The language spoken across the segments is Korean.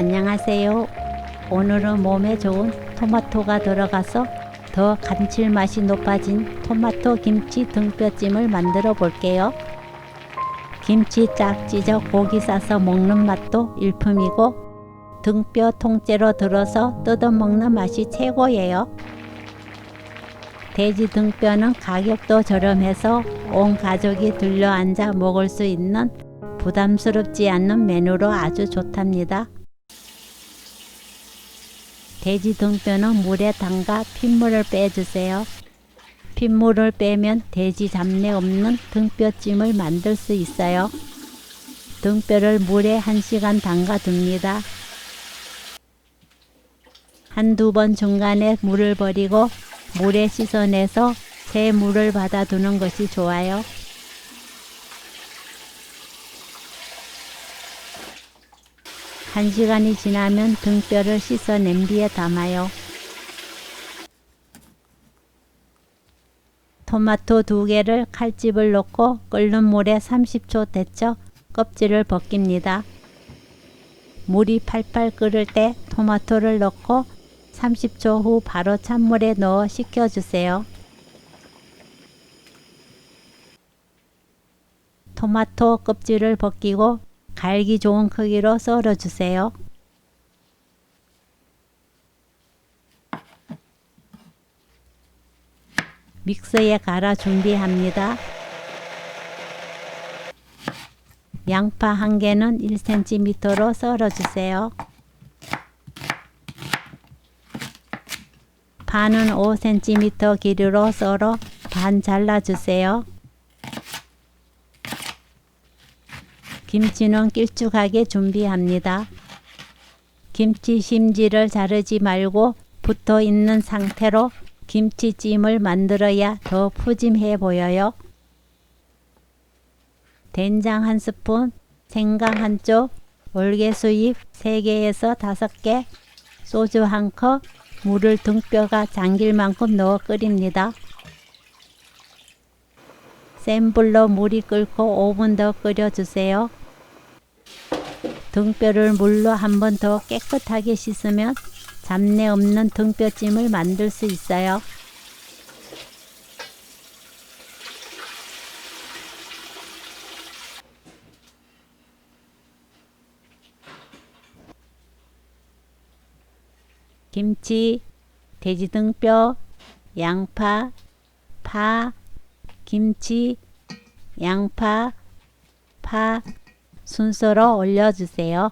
안녕하세요. 오늘은 몸에 좋은 토마토가 들어가서 더 감칠맛이 높아진 토마토 김치 등뼈찜을 만들어 볼게요. 김치 쫙 찢어 고기 싸서 먹는 맛도 일품이고 등뼈 통째로 들어서 뜯어 먹는 맛이 최고예요. 돼지 등뼈는 가격도 저렴해서 온 가족이 들려앉아 먹을 수 있는 부담스럽지 않는 메뉴로 아주 좋답니다. 돼지 등뼈는 물에 담가 핏물을 빼주세요. 핏물을 빼면 돼지 잡내 없는 등뼈찜을 만들 수 있어요. 등뼈를 물에 1시간 담가 둡니다. 한두 번 중간에 물을 버리고 물에 씻어내서 새 물을 받아두는 것이 좋아요. 한 시간이 지나면 등뼈를 씻어 냄비에 담아요. 토마토 두 개를 칼집을 넣고 끓는 물에 30초 데쳐 껍질을 벗깁니다. 물이 팔팔 끓을 때 토마토를 넣고 30초 후 바로 찬물에 넣어 식혀주세요. 토마토 껍질을 벗기고 갈기 좋은 크기로 썰어 주세요. 믹서에 갈아 준비합니다. 양파 한 개는 1cm로 썰어 주세요. 파는 5cm 길이로 썰어 반 잘라 주세요. 김치는 길쭉하게 준비합니다. 김치 심지를 자르지 말고 붙어 있는 상태로 김치찜을 만들어야 더 푸짐해 보여요. 된장 한 스푼, 생강 한 쪽, 월계수잎 3개에서 5개, 소주 한 컵, 물을 등뼈가 잠길 만큼 넣어 끓입니다. 센 불로 물이 끓고 5분 더 끓여주세요. 등뼈를 물로 한 번 더 깨끗하게 씻으면 잡내 없는 등뼈찜을 만들 수 있어요. 김치, 돼지 등뼈, 양파, 파, 김치, 양파, 파 순서로 올려주세요.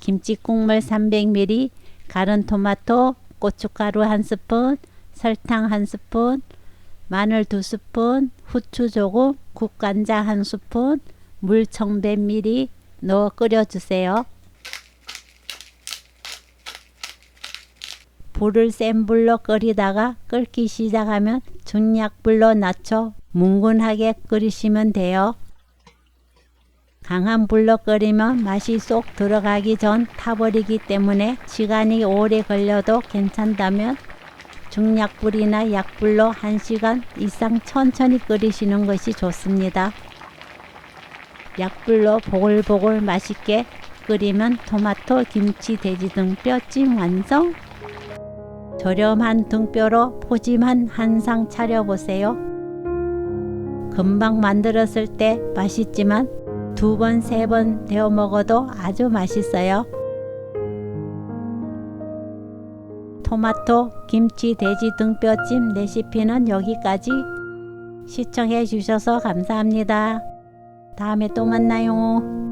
김치 국물 300ml, 갈은 토마토, 고춧가루 한 스푼, 설탕 한 스푼, 마늘 두 스푼, 후추 조금, 국간장 한 스푼, 물 1100ml 넣어 끓여주세요. 불을 센 불로 끓이다가 끓기 시작하면 중약불로 낮춰 뭉근하게 끓이시면 돼요. 강한 불로 끓이면 맛이 쏙 들어가기 전 타버리기 때문에 시간이 오래 걸려도 괜찮다면 중약불이나 약불로 1시간 이상 천천히 끓이시는 것이 좋습니다. 약불로 보글보글 맛있게 끓이면 토마토, 김치, 돼지 등뼈 찜 완성! 저렴한 등뼈로 포짐한 한상 차려보세요. 금방 만들었을 때 맛있지만 두 번, 세 번 데워 먹어도 아주 맛있어요. 토마토, 김치, 돼지 등뼈찜 레시피는 여기까지. 시청해 주셔서 감사합니다. 다음에 또 만나요.